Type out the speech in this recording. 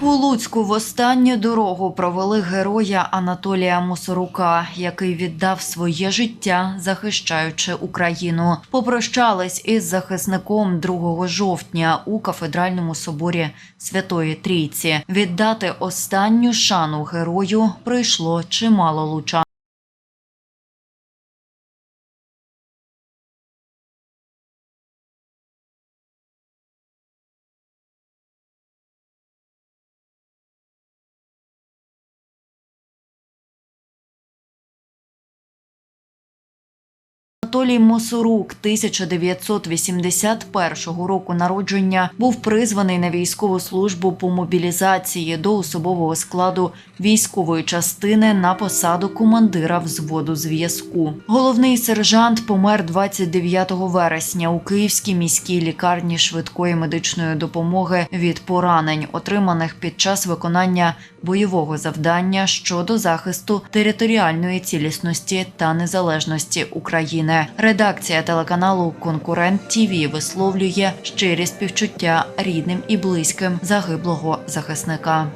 У Луцьку в останню дорогу провели героя Анатолія Мусорука, який віддав своє життя, захищаючи Україну. Попрощались із захисником 2 жовтня у кафедральному соборі Святої Трійці. Віддати останню шану герою прийшло чимало лучан. Анатолій Мосорук 1981 року народження був призваний на військову службу по мобілізації до особового складу військової частини на посаду командира взводу зв'язку. Головний сержант помер 29 вересня у Київській міській лікарні швидкої медичної допомоги від поранень, отриманих під час виконання бойового завдання щодо захисту територіальної цілісності та незалежності України. Редакція телеканалу Конкурент ТІВІ висловлює щирі співчуття рідним і близьким загиблого захисника.